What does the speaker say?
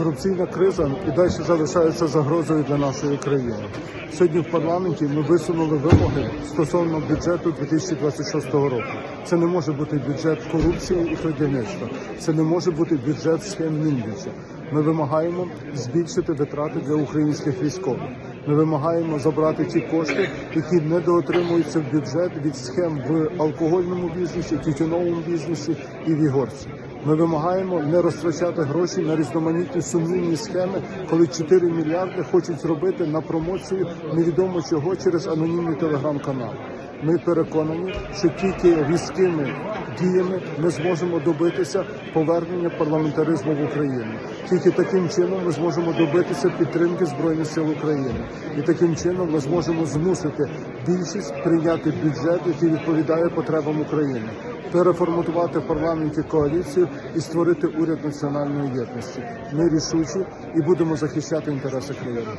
Корупційна криза і далі залишається загрозою для нашої країни. Сьогодні в парламенті ми висунули вимоги стосовно бюджету 2026 року. Це не може бути бюджет корупції і крадівництва. Це не може бути бюджет схем Мінвіча. Ми вимагаємо збільшити витрати для українських військових. Ми вимагаємо забрати ті кошти, які недоотримуються в бюджет від схем в алкогольному бізнесі, тютюновому бізнесі і в ігорці. Ми вимагаємо не розтрачати гроші на різноманітні сумнівні схеми, коли 4 мільярди хочуть зробити на промоцію невідомо чого через анонімні телеграм-канали. Ми переконані, що тільки різкими діями ми зможемо добитися повернення парламентаризму в Україну. Тільки таким чином ми зможемо добитися підтримки збройних сил України, і таким чином ми зможемо змусити більшість прийняти бюджет, який відповідає потребам України, переформатувати в парламенті коаліцію і створити уряд національної єдності. Ми рішучі і будемо захищати інтереси країни.